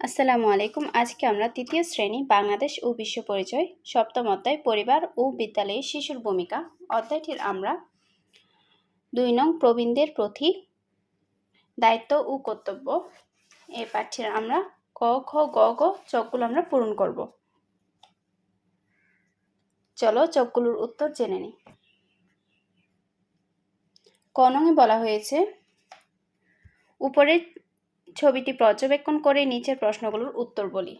আসসালামু আলাইকুম। আজকে আমরা তৃতীয় শ্রেণি বাংলাদেশ ও বিশ্ব পরিচয়, সপ্তম অধ্যায়, পরিবার ও বিদ্যালয়ে শিশুর ভূমিকা। অধ্যায়টির আমরা দুই নং প্রবীণদের প্রতি দায়িত্ব ও কর্তব্য। এই পাঠ্যের আমরা ক, খ, গ গ চকগুলো আমরা পূরণ করব। চলো চকগুলোর উত্তর জেনে নিই। ক নঙে বলা হয়েছে, উপরের ছবিটি পর্যবেক্ষণ করে নিচের প্রশ্নগুলোর উত্তর বলি।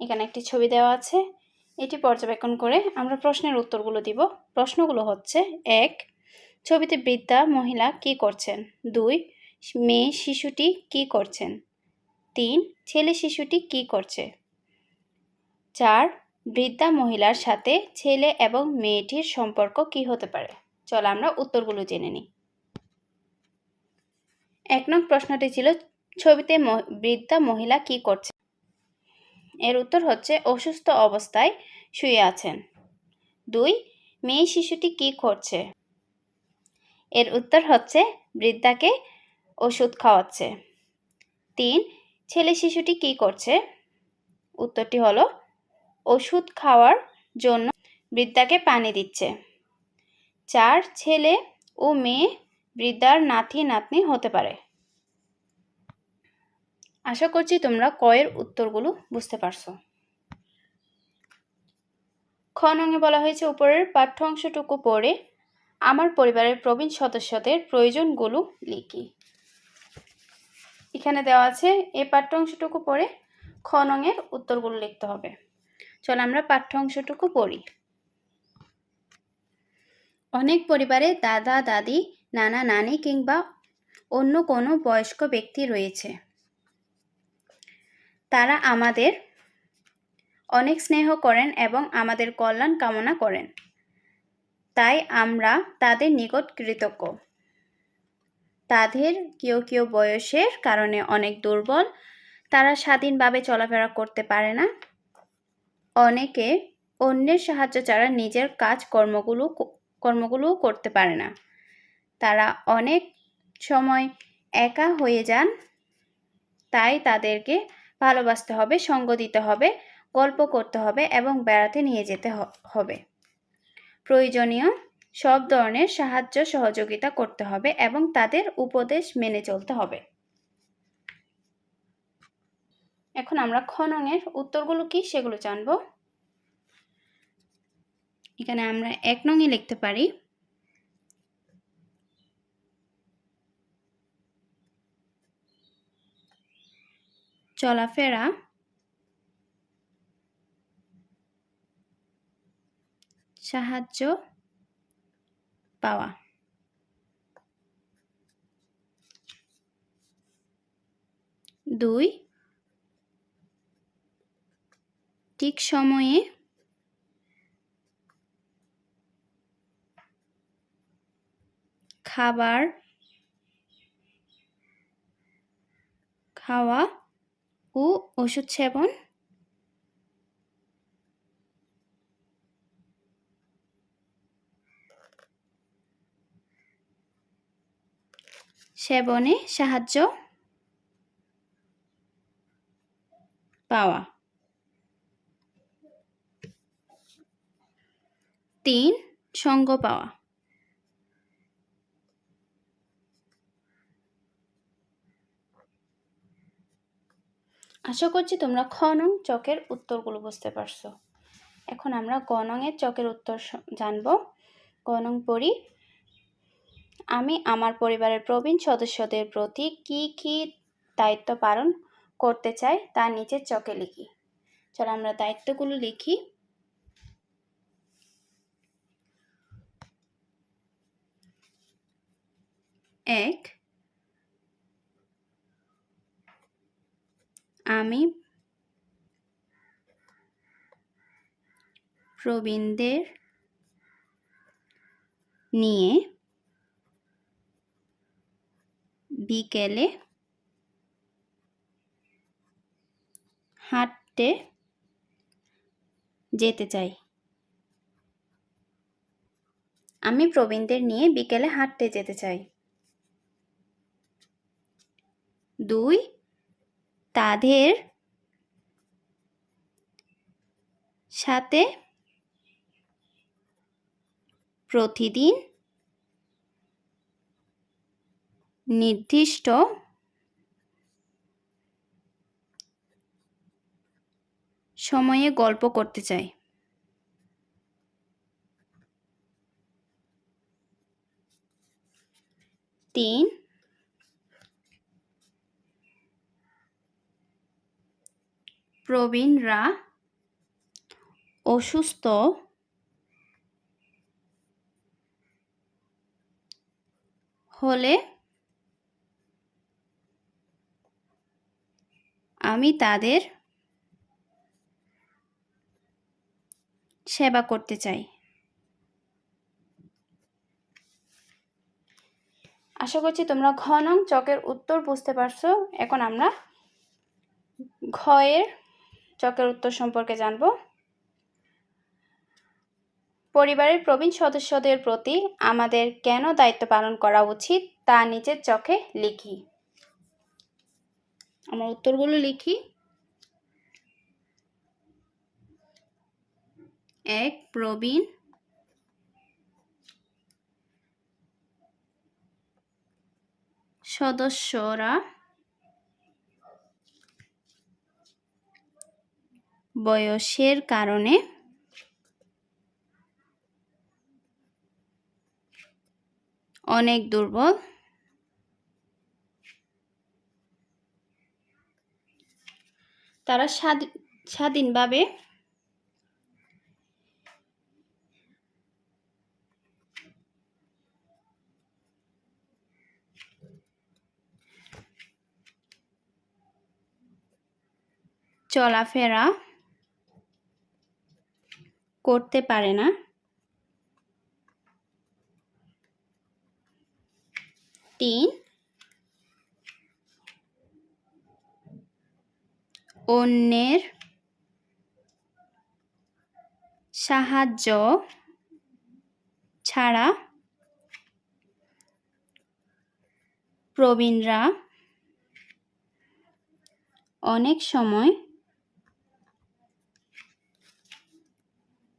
এখানে একটি ছবি দেওয়া আছে। এটি পর্যবেক্ষণ করে আমরা প্রশ্নের উত্তরগুলো দিব। প্রশ্নগুলো হচ্ছে, এক, ছবিতে বৃদ্ধা মহিলা কি করছেন? দুই, মেয়ে শিশুটি কি করছেন? তিন, ছেলে শিশুটি কি করছে? চার, বৃদ্ধা মহিলার সাথে ছেলে এবং মেয়েটির সম্পর্ক কি হতে পারে? চলো আমরা উত্তরগুলো জেনে নিই। এক নং প্রশ্নটি ছিল, ছবিতে বৃদ্ধা মহিলা কি করছে? এর উত্তর হচ্ছে, অসুস্থ অবস্থায় শুয়ে আছেন। দুই, মেয়ে শিশুটি কি করছে? এর উত্তর হচ্ছে, বৃদ্ধাকে ওষুধ খাওয়াচ্ছে। তিন, ছেলে শিশুটি কি করছে? উত্তরটি হলো, ওষুধ খাওয়ার জন্য বৃদ্ধাকে পানি দিচ্ছে। চার, ছেলে ও মেয়ে বৃদ্ধার নাতি নাতনি হতে পারে। আশা করছি তোমরা কয়ের উত্তরগুলো বুঝতে পারছ। খ নঙে বলা হয়েছে, উপরের পাঠ্য অংশটুকু পড়ে আমার পরিবারের প্রবীণ সদস্যদের প্রয়োজনগুলো লিখি। এখানে দেওয়া আছে এই পাঠ্য অংশটুকু পড়ে খ নঙের উত্তরগুলো লিখতে হবে। চল আমরা পাঠ্য অংশটুকু পড়ি। অনেক পরিবারে দাদা, দাদি নানা নানি কিংবা অন্য কোনো বয়স্ক ব্যক্তি রয়েছে। তারা আমাদের অনেক স্নেহ করেন এবং আমাদের কল্যাণ কামনা করেন। তাই আমরা তাদের নিকট কৃতজ্ঞ। তাদের কেউ কেউ বয়সের কারণে অনেক দুর্বল। তারা স্বাধীনভাবে চলাফেরা করতে পারে না। অনেকে অন্যের সাহায্য ছাড়া নিজের কাজ কর্মগুলো কর্মগুলোও করতে পারে না। তারা অনেক সময় একা হয়ে যান, তাই তাদেরকে ভালোবাসতে হবে, সঙ্গ দিতে হবে, গল্প করতে হবে এবং বেড়াতে নিয়ে যেতে হবে। প্রয়োজনীয় সব ধরনের সাহায্য, সহযোগিতা করতে হবে এবং তাদের উপদেশ মেনে চলতে হবে। এখন আমরা খননের উত্তরগুলো কি সেগুলো জানব। এখানে আমরা এক নঙে লিখতে পারি চলাফেরা সাহায্য পাওয়া। দুই ঠিক সময়ে খাবার খাওয়া ও ওষুধ সেবন? সেবনে সাহায্য? পাওয়া। তিন সঙ্গ পাওয়া। আশা করছি তোমরা খ নং চকের উত্তরগুলো বুঝতে পারছ। এখন আমরা গ চকের উত্তর জানব। গ নং পড়ি, আমি আমার পরিবারের প্রবীণ সদস্যদের প্রতি কি কি দায়িত্ব পালন করতে চাই তা নিচের চকে লিখি। চলো আমরা দায়িত্বগুলো লিখি। এক আমি প্রবীণদের নিয়ে বিকেলে হাঁটতে যেতে চাই। আমি প্রবীণদের নিয়ে বিকেলে হাঁটতে যেতে চাই। দুই তাদের সাথে প্রতিদিন নির্দিষ্ট সময়ে গল্প করতে চাই। তিন প্রবীণরা অসুস্থ হলে আমি তাদের সেবা করতে চাই। আশা করছি তোমরা ঘ নং চকের উত্তর বুঝতে পারছ। এখন আমরা ঘ এর চকের উত্তর সম্পর্কে জানব। পরিবারের প্রবীণ সদস্যদের প্রতি আমাদের কেন দায়িত্ব পালন করা উচিত তা নিচের চোখে লিখি। আমার উত্তরগুলো লিখি। এক, প্রবীণ। সদস্যরা বয়সের কারণে অনেক দুর্বল। তারা স্বাধীন স্বাধীনভাবে চলাফেরা করতে পারে না। তিন। অন্যের সাহায্য ছাড়া প্রবীণরা অনেক সময়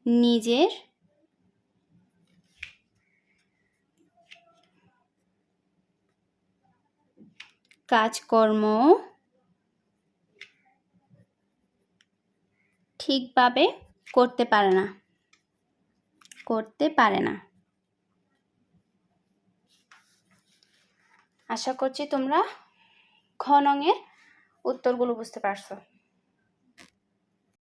নিজের কাজকর্ম ঠিকভাবে করতে পারে না। করতে পারে না। আশা করছি তোমরা ঘ নঙের উত্তরগুলো বুঝতে পারছ।